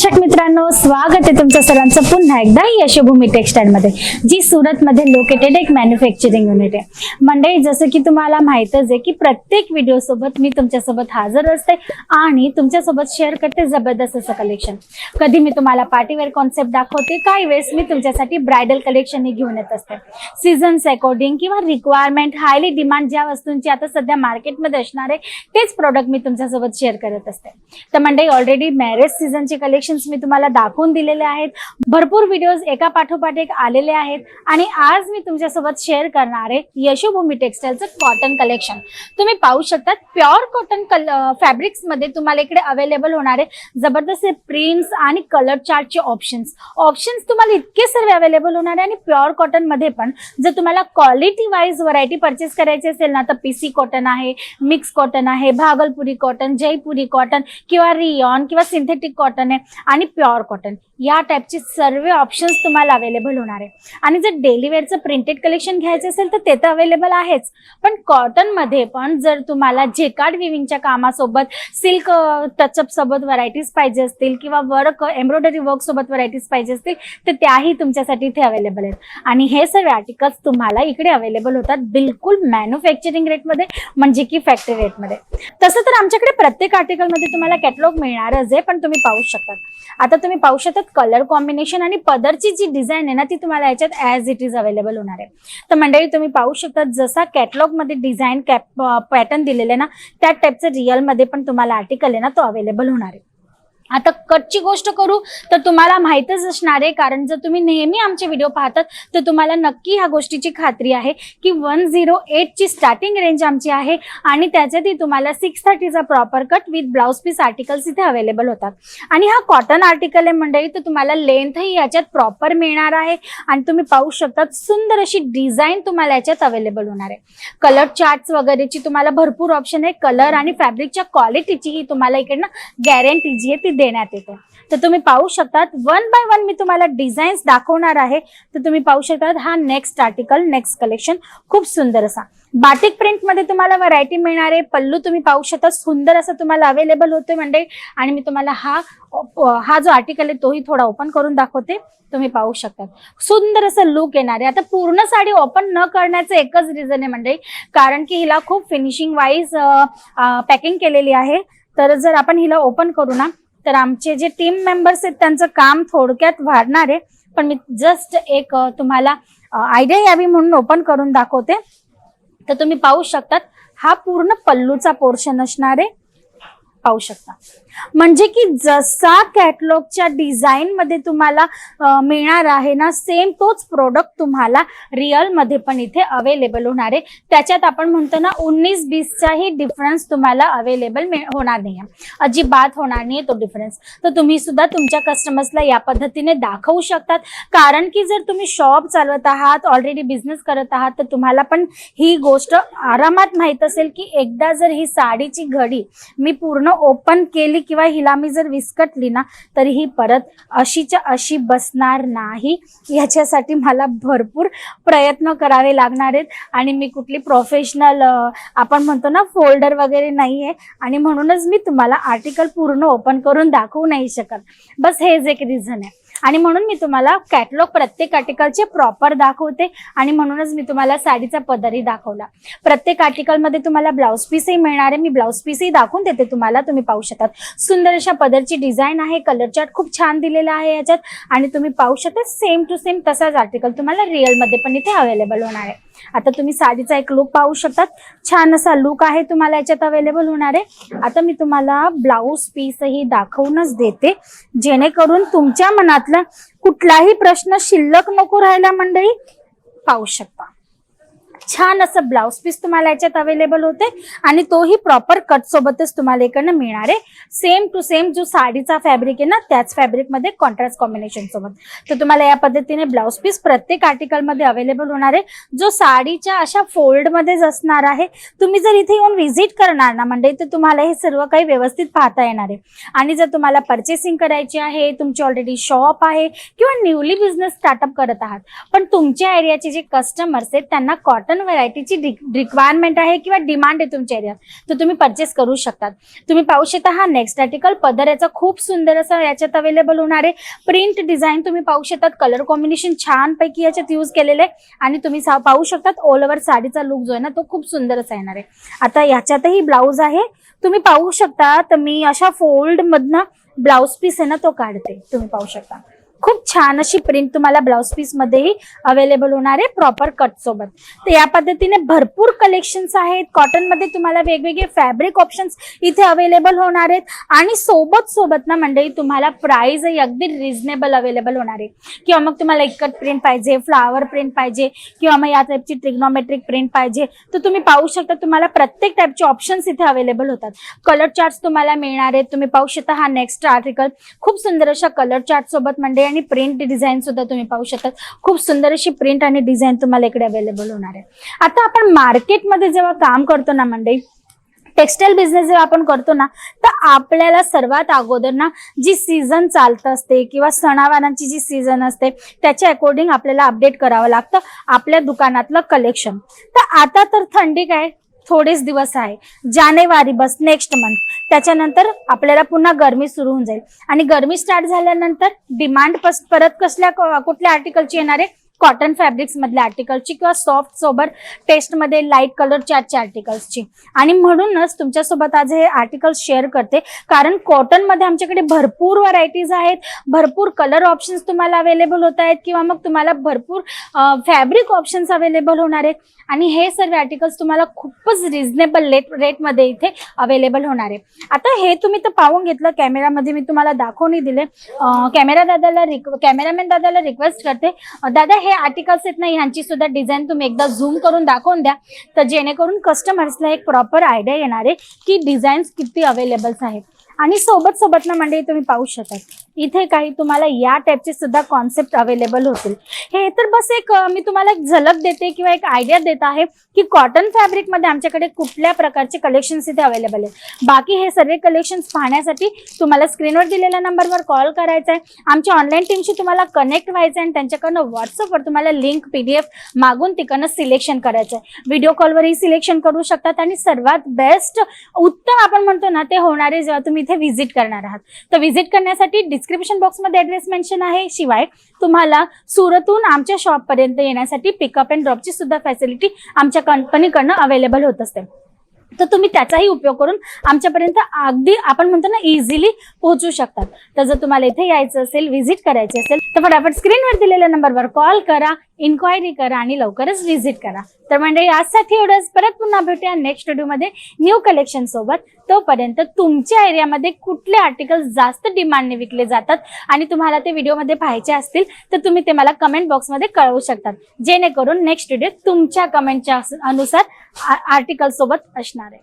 दर्शक मित्रांनो स्वागत आहे तुमचं सर्वांचं. पुन्हा एकदा यशोभूमी टेक्सटाईल मध्ये जी सुरत मध्ये लोकेटेड एक मॅन्युफॅक्चरिंग युनिट आहे. मंडळी जसं की तुम्हाला माहितच आहे की प्रत्येक व्हिडिओ सोबत मी तुमच्यासोबत हजर असते आणि तुमच्यासोबत शेअर करते जबरदस्त असं कलेक्शन कधी मी तुम्हाला पार्टीवेअर कॉन्सेप्ट दाखवते काही वेळेस मी तुमच्यासाठी ब्रायडल कलेक्शन घेऊन येत असते. सीझन्स अकॉर्डिंग किंवा रिक्वायरमेंट हायली डिमांड ज्या वस्तूंची आता सध्या मार्केटमध्ये असणार आहे तेच प्रॉडक्ट मी तुमच्यासोबत शेअर करत असते. तर मंडळी ऑलरेडी मॅरेज सीझनचे व्हिडिओज मी तुम्हाला दाखवून दिलेले आहेत. भरपूर व्हिडिओज एका पाठोपाठ एक आलेले आहेत. आणि आज मी तुमच्यासोबत शेअर करणार आहे यशोभूमी टेक्सटाईलचं कॉटन कलेक्शन तुम्ही पाहू शकतात प्युअर कॉटन कल फॅब्रिक्समध्ये तुम्हाला इकडे अवेलेबल होणारे जबरदस्त प्रिंट्स आणि कलर चार्टचे ऑप्शन्स ऑप्शन्स तुम्हाला इतके सर्व अवेलेबल होणार आहे आणि प्युअर कॉटनमध्ये पण जर तुम्हाला क्वालिटी वाईज व्हरायटी परचेस करायची असेल ना तर पीसी कॉटन आहे मिक्स कॉटन आहे भागलपुरी कॉटन जयपुरी कॉटन किंवा रियॉन किंवा सिंथेटिक कॉटन आहे. आणि प्युअर कॉटन. या टाईपचे सर्व ऑप्शन्स तुम्हाला अवेलेबल होणार आहे. आणि जर डेली वेअरचं प्रिंटेड कलेक्शन घ्यायचं असेल तर ते तर अवेलेबल आहेच. पण कॉटनमध्ये पण जर तुम्हाला जेकार्ड विविंगच्या कामासोबत सिल्क टचअप सोबत व्हरायटीज पाहिजे असतील किंवा वर्क एम्ब्रॉयडरी वर्कसोबत व्हरायटीज पाहिजे असतील तर त्याही तुमच्यासाठी इथे अवेलेबल आहेत. आणि हे सर्व आर्टिकल्स तुम्हाला इकडे अवेलेबल होतात बिलकुल मॅन्युफॅक्चरिंग रेटमध्ये म्हणजे की फॅक्टरी रेटमध्ये तसं तर आमच्याकडे प्रत्येक आर्टिकलमध्ये तुम्हाला कॅटलॉग मिळणारच आहे पण तुम्ही पाहू शकता. आता तुम्ही पाहू शकता कलर कॉम्बिनेशन आणि पदरची जी डिझाईन आहे ना ती तुम्हाला याच्यात ॲज इट इज अवेलेबल होणार आहे. तर मंडळी तुम्ही पाहू शकता जसा कॅटलॉगमध्ये डिझाईन कॅप पॅटर्न दिलेले ना त्या टाईपचं रिअलमध्ये पण तुम्हाला आर्टिकल आहे ना तो अवेलेबल होणार आहे. आता कटची गोष्ट करू तर तुम्हाला माहितच असणार आहे कारण जर तुम्ही नेहमी आमचे व्हिडिओ पाहतात तर तुम्हाला नक्की ह्या गोष्टीची खात्री आहे की वन झिरो एटची स्टार्टिंग रेंज आमची आहे आणि त्याच्यातही तुम्हाला six थर्टीचा proper cut with blouse piece articles इथे अवेलेबल होतात. आणि हा कॉटन आर्टिकल आहे मंडळी तर तुम्हाला लेंथही याच्यात प्रॉपर मिळणार आहे आणि तुम्ही पाहू शकता सुंदर अशी डिझाईन तुम्हाला याच्यात अवेलेबल होणार आहे. कलर चार्ट्स वगैरेची तुम्हाला भरपूर ऑप्शन आहे कलर आणि फॅब्रिकच्या क्वालिटीचीही तुम्हाला इकडनं गॅरंटी जी आहे ती देण्यात येते. तर तुम्ही पाहू शकतात वन बाय वन मी तुम्हाला डिझाईन्स दाखवणार आहे. तर तुम्ही पाहू शकतात हा नेक्स्ट आर्टिकल नेक्स्ट कलेक्शन खूप सुंदर असा. बाटिक प्रिंटमध्ये तुम्हाला व्हरायटी मिळणार आहे. पल्लू तुम्ही पाहू शकता सुंदर असं तुम्हाला अवेलेबल होतोय म्हणजे. आणि मी तुम्हाला हा हा जो आर्टिकल आहे तोही थोडा ओपन करून दाखवते. तुम्ही पाहू शकतात. सुंदर असं लुक येणार आहे. आता पूर्ण साडी ओपन न करण्याचं एकच रिझन आहे म्हणजे. कारण की हिला खूप फिनिशिंग वाईज पॅकिंग केलेली आहे. तर जर आपण हिला ओपन करू ना तर आमचे जे टीम मेंबर्स आहेत त्यांचं काम थोडक्यात वाढणार आहे. पण मी जस्ट एक तुम्हाला आयडिया यावी म्हणून ओपन करून दाखवते. तर तुम्ही पाहू शकतात हा पूर्ण पल्लूचा पोर्शन असणार आहे. पाहू शकता. म्हणजे की जसा कॅटलॉगच्या डिझाईन मध्ये तुम्हाला मिळणार आहे ना सेम तोच प्रोडक्ट तुम्हाला रिअलमध्ये पण इथे अवेलेबल होणार आहे. त्याच्यात आपण म्हणतो ना उन्नीस बीसचाही डिफरन्स तुम्हाला अवेलेबल होणार नाही अजिबात होणार नाही तो डिफरन्स तर तुम्ही सुद्धा तुमच्या कस्टमर्सला या पद्धतीने दाखवू शकतात. कारण की जर तुम्ही शॉप चालवत आहात ऑलरेडी बिझनेस करत आहात तर तुम्हाला पण ही गोष्ट आरामात माहीत असेल की एकदा जर ही साडीची घडी मी पूर्ण ओपन केली किंवा हिला मी जर विस्कटली ना तरी ही परत अशीच्या अशी बसणार नाही. याच्यासाठी मला भरपूर प्रयत्न करावे लागणार आहेत. आणि मी कुठली प्रोफेशनल आपण म्हणतो ना फोल्डर वगैरे नाही आहे आणि म्हणूनच मी तुम्हाला आर्टिकल पूर्ण ओपन करून दाखवू नाही शकत. बस हेच एक रिझन आहे. आणि म्हणून मी तुम्हाला कॅटलॉग प्रत्येक आर्टिकलचे प्रॉपर दाखवते आणि म्हणूनच मी तुम्हाला साडीचा पदरही दाखवला. प्रत्येक आर्टिकलमध्ये तुम्हाला ब्लाऊज पीसही मिळणार आहे. मी ब्लाऊज पीसही दाखवून देते तुम्हाला. तुम्ही पाहू शकतात. सुंदर अशा पदरची डिझाईन आहे. कलर चार्ट खूप छान दिलेला आहे याच्यात. आणि तुम्ही पाहू शकता सेम टू सेम तसाच आर्टिकल तुम्हाला रिअलमध्ये पण इथे अवेलेबल होणार आहे. आता तुम्ही साडीचा एक लुक पाहू शकतात. छान असा लुक आहे तुम्हाला याच्यात अवेलेबल होणार आहे. आता मी तुम्हाला ब्लाऊज पीसही दाखवूनच देते. जेणेकरून तुमच्या मनातला कुठलाही प्रश्न शिल्लक नको राहायला मंडळी पाहू शकता. छान असं ब्लाऊज पीस तुम्हाला याच्यात अवेलेबल होते. आणि तोही प्रॉपर कट सोबतच तुम्हाला इकडनं मिळणार आहे. सेम टू सेम जो साडीचा फॅब्रिक आहे ना त्याच फॅब्रिकमध्ये कॉन्ट्रास्ट कॉम्बिनेशन सोबत. तर तुम्हाला या पद्धतीने ब्लाऊज पीस प्रत्येक आर्टिकलमध्ये अवेलेबल होणार आहे. जो साडीच्या अशा फोल्डमध्येच असणार आहे तुम्ही जर इथे येऊन व्हिजिट करणार ना म्हणजे तर तुम्हाला हे सर्व काही व्यवस्थित पाहता येणार आहे. आणि जर तुम्हाला परचेसिंग करायची आहे तुमची ऑलरेडी शॉप आहे किंवा न्यूली बिझनेस स्टार्टअप करत आहात पण तुमच्या एरियाचे जे कस्टमर्स आहेत त्यांना कॉटन कॉटन व्हरायटीची रिक्वायरमेंट आहे किंवा डिमांड आहे तुमच्या एरियात तर तुम्ही परचेस करू शकतात. तुम्ही पाहू शकता हा नेक्स्ट आर्टिकल पदर याचा खूप सुंदर असा याच्यात अवेलेबल होणार आहे. प्रिंट डिझाईन तुम्ही पाहू शकतात. कलर कॉम्बिनेशन छान पैकी याच्यात यूज केलेले आणि तुम्ही पाहू शकतात ऑल ओव्हर साडीचा लुक जो आहे ना तो खूप सुंदर असा येणार आहे. आता याच्यातही ब्लाऊज आहे. तुम्ही पाहू शकता तर मी अशा फोल्ड मधनं ब्लाऊज पीस आहे ना तो काढते. तुम्ही पाहू शकता. खूप छान अशी प्रिंट तुम्हाला ब्लाऊज पीस मध्येही अवेलेबल होणार आहे प्रॉपर कट सोबत. तर या पद्धतीने भरपूर कलेक्शन्स आहेत. कॉटनमध्ये तुम्हाला वेगवेगळे फॅब्रिक ऑप्शन्स इथे अवेलेबल होणार आहेत. आणि सोबत सोबत ना मंडळी तुम्हाला प्राइस अगदी रिझनेबल अवेलेबल होणार आहे. किंवा मग तुम्हाला इकट प्रिंट पाहिजे फ्लावर प्रिंट पाहिजे किंवा मग या टाईपची ट्रिग्नोमेट्रिक प्रिंट पाहिजे तर तुम्ही पाहू शकता तुम्हाला प्रत्येक टाईपचे ऑप्शन्स इथे अवेलेबल होतात. कलर चार्ट तुम्हाला मिळणार आहेत. तुम्ही पाहू शकता हा नेक्स्ट आर्टिकल खूप सुंदर अशा कलर चार्ट सोबत म्हणजे आणि प्रिंट डिझाईन सुद्धा तुम्ही पाहू शकता खूप सुंदर अशी प्रिंट आणि डिझाईन तुम्हाला इकडे अवेलेबल होणार आहे. आता आपण मार्केटमध्ये जेव्हा काम करतो ना मंडळी टेक्सटाईल बिझनेस जेव्हा आपण करतो ना तर आपल्याला सर्वात अगोदर ना जी सीझन चालत असते किंवा सणावारांची जी सीझन असते त्याच्या अकॉर्डिंग आपल्याला अपडेट करावं लागतं आपल्या दुकानातलं कलेक्शन तर आता तर थंडी काय? थोडेच दिवस आहे. जानेवारी बस नेक्स्ट मंथ त्याच्यानंतर आपल्याला पुन्हा गरमी सुरू होऊन जाईल. आणि गरमी स्टार्ट झाल्यानंतर डिमांड परत कसल्या कुठल्या आर्टिकलची येणार आहे? कॉटन फॅब्रिक्स मधल्या आर्टिकलची किंवा सॉफ्ट सोबत टेस्टमध्ये लाइट कलर आजच्या आर्टिकल्सची आणि म्हणूनच तुमच्यासोबत आज हे आर्टिकल शेअर करते. कारण कॉटनमध्ये आमच्याकडे भरपूर व्हरायटीज आहेत. भरपूर कलर ऑप्शन्स तुम्हाला अवेलेबल होत आहेत किंवा मग तुम्हाला भरपूर फॅब्रिक ऑप्शन्स अवेलेबल होणार आहेत. आणि हे सर्व आर्टिकल्स तुम्हाला खूपच रिझनेबल रेट रेटमध्ये इथे अवेलेबल होणार आहे आता हे तुम्ही तर पाहून घेतलं. कॅमेरामध्ये मी तुम्हाला दाखवून दिले. कॅमेरा दादाला कॅमेरामॅन दादाला रिक्वेस्ट करते. दादा हे हे आर्टिकल्स आहेत ना ह्यांची सुद्धा डिझाईन तुम्ही एकदा झूम करून दाखवून द्या. तर जेणेकरून कस्टमर्सला एक प्रॉपर आयडिया येणार आहे की डिझाईन्स किती अवेलेबल्स आहेत. आणि सोबत सोबत ना मंडळी तुम्ही पाहू शकता. इथे काही तुम्हाला या टाईपचे सुद्धा कॉन्सेप्ट अवेलेबल होतील. हे तर बस एक मी तुम्हाला एक झलक देते किंवा एक आयडिया देत आहे की कॉटन फॅब्रिकमध्ये आमच्याकडे कुठल्या प्रकारचे कलेक्शन्स इथे अवेलेबल आहेत. बाकी हे सर्व कलेक्शन्स पाहण्यासाठी तुम्हाला स्क्रीनवर दिलेल्या नंबरवर कॉल करायचा आहे आमच्या ऑनलाईन टीमशी तुम्हाला कनेक्ट व्हायचं आहे आणि त्यांच्याकडनं व्हॉट्सअपवर तुम्हाला लिंक पीडीएफ मागून तिकडनं सिलेक्शन करायचं आहे व्हिडिओ कॉलवरही सिलेक्शन करू शकतात आणि सर्वात बेस्ट उत्तम आपण म्हणतो ना ते होणारे जेव्हा तुम्ही इथे व्हिजिट करणार आहात. तर व्हिजिट करण्यासाठी डिस्क्रिप्शन बॉक्समध्ये ऍड्रेस मेन्शन आहे. शिवाय तुम्हाला सुरतहून आमच्या शॉपपर्यंत येण्यासाठी पिकअप अँड ड्रॉपची सुद्धा फॅसिलिटी आमच्या कंपनीकडनं अवेलेबल होत असते. तर तुम्ही त्याचाही उपयोग करून आमच्यापर्यंत अगदी आपण म्हणतो ना इझिली पोहोचू शकतात. तर जर तुम्हाला इथे यायचं असेल व्हिजिट करायची असेल तर फटाफट स्क्रीनवर दिलेल्या नंबरवर कॉल करा इन्क्वायरी करा आणि लवकरच व्हिजिट करा. तर म्हणजे यासाठी एवढंच. परत पुन्हा भेटूया नेक्स्ट व्हिडिओमध्ये न्यू कलेक्शन सोबत. तोपर्यंत तुमच्या एरियामध्ये कुठले आर्टिकल जास्त डिमांडने विकले जातात आणि तुम्हाला ते व्हिडिओमध्ये पाहायचे असतील तर तुम्ही ते मला कमेंट बॉक्समध्ये कळवू शकतात. जेणेकरून नेक्स्ट व्हिडिओ तुमच्या कमेंटच्या अनुसार आर्टिकल सोबत असणार. आहे